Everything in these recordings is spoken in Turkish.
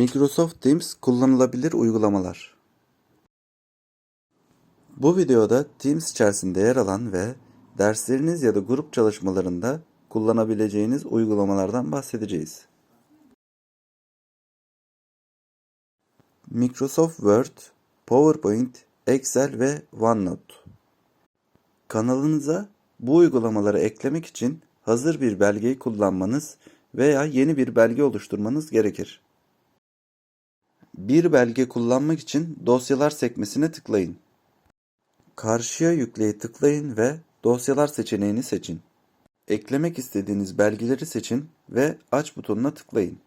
Microsoft Teams kullanılabilir uygulamalar. Bu videoda Teams içerisinde yer alan ve dersleriniz ya da grup çalışmalarında kullanabileceğiniz uygulamalardan bahsedeceğiz. Microsoft Word, PowerPoint, Excel ve OneNote. Kanalınıza bu uygulamaları eklemek için hazır bir belgeyi kullanmanız veya yeni bir belge oluşturmanız gerekir. Bir belge kullanmak için dosyalar sekmesine tıklayın. Karşıya yükleyi tıklayın ve dosyalar seçeneğini seçin. Eklemek istediğiniz belgeleri seçin ve aç butonuna tıklayın.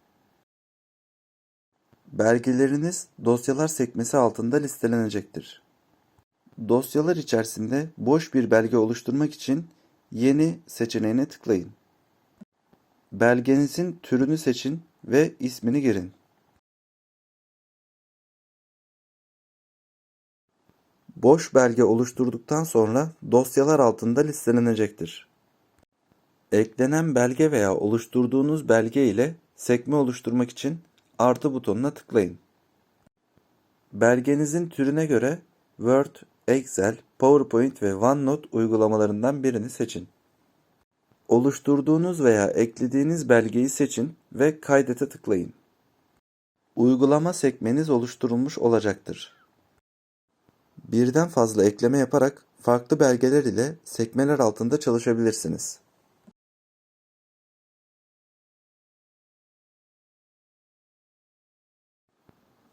Belgeleriniz dosyalar sekmesi altında listelenecektir. Dosyalar içerisinde boş bir belge oluşturmak için yeni seçeneğine tıklayın. Belgenizin türünü seçin ve ismini girin. Boş belge oluşturduktan sonra dosyalar altında listelenecektir. Eklenen belge veya oluşturduğunuz belge ile sekme oluşturmak için artı butonuna tıklayın. Belgenizin türüne göre Word, Excel, PowerPoint ve OneNote uygulamalarından birini seçin. Oluşturduğunuz veya eklediğiniz belgeyi seçin ve kaydete tıklayın. Uygulama sekmeniz oluşturulmuş olacaktır. Birden fazla ekleme yaparak farklı belgeler ile sekmeler altında çalışabilirsiniz.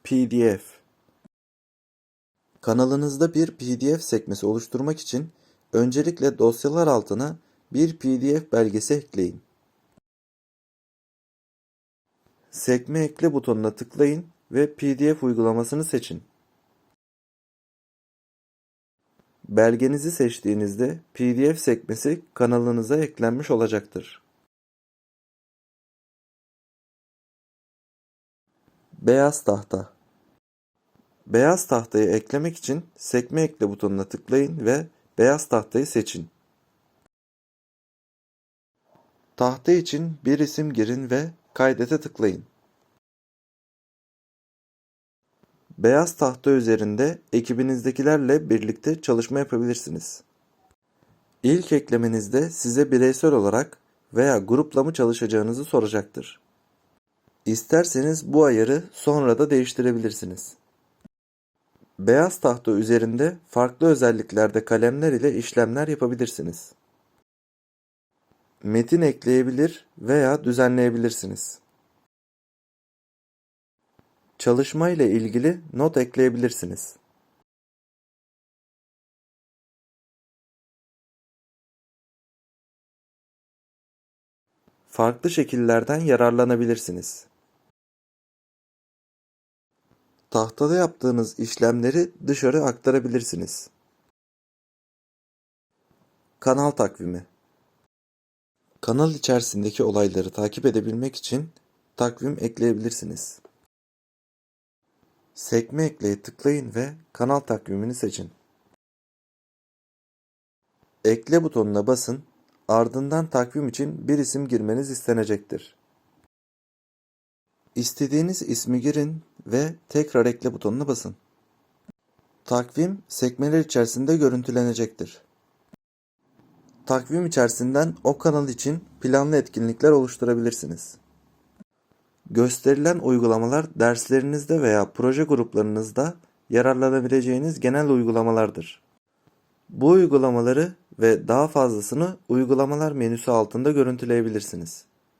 PDF Kanalınızda bir PDF sekmesi oluşturmak için öncelikle dosyalar altına bir PDF belgesi ekleyin. Sekme ekle butonuna tıklayın ve PDF uygulamasını seçin. Belgenizi seçtiğinizde PDF sekmesi kanalınıza eklenmiş olacaktır. Beyaz tahta Beyaz tahtayı eklemek için sekme ekle butonuna tıklayın ve beyaz tahtayı seçin. Tahta için bir isim girin ve kaydete tıklayın. Beyaz tahta üzerinde ekibinizdekilerle birlikte çalışma yapabilirsiniz. İlk eklemenizde size bireysel olarak veya grupla mı çalışacağınızı soracaktır. İsterseniz bu ayarı sonra da değiştirebilirsiniz. Beyaz tahta üzerinde farklı özelliklerde kalemler ile işlemler yapabilirsiniz. Metin ekleyebilir veya düzenleyebilirsiniz. Çalışma ile ilgili not ekleyebilirsiniz. Farklı şekillerden yararlanabilirsiniz. Tahtada yaptığınız işlemleri dışarı aktarabilirsiniz. Kanal takvimi Kanal içerisindeki olayları takip edebilmek için takvim ekleyebilirsiniz. Sekme ekleye tıklayın ve kanal takvimini seçin. Ekle butonuna basın, ardından takvim için bir isim girmeniz istenecektir. İstediğiniz ismi girin ve tekrar ekle butonuna basın. Takvim sekmeler içerisinde görüntülenecektir. Takvim içerisinden o kanal için planlı etkinlikler oluşturabilirsiniz. Gösterilen uygulamalar derslerinizde veya proje gruplarınızda yararlanabileceğiniz genel uygulamalardır. Bu uygulamaları ve daha fazlasını uygulamalar menüsü altında görüntüleyebilirsiniz.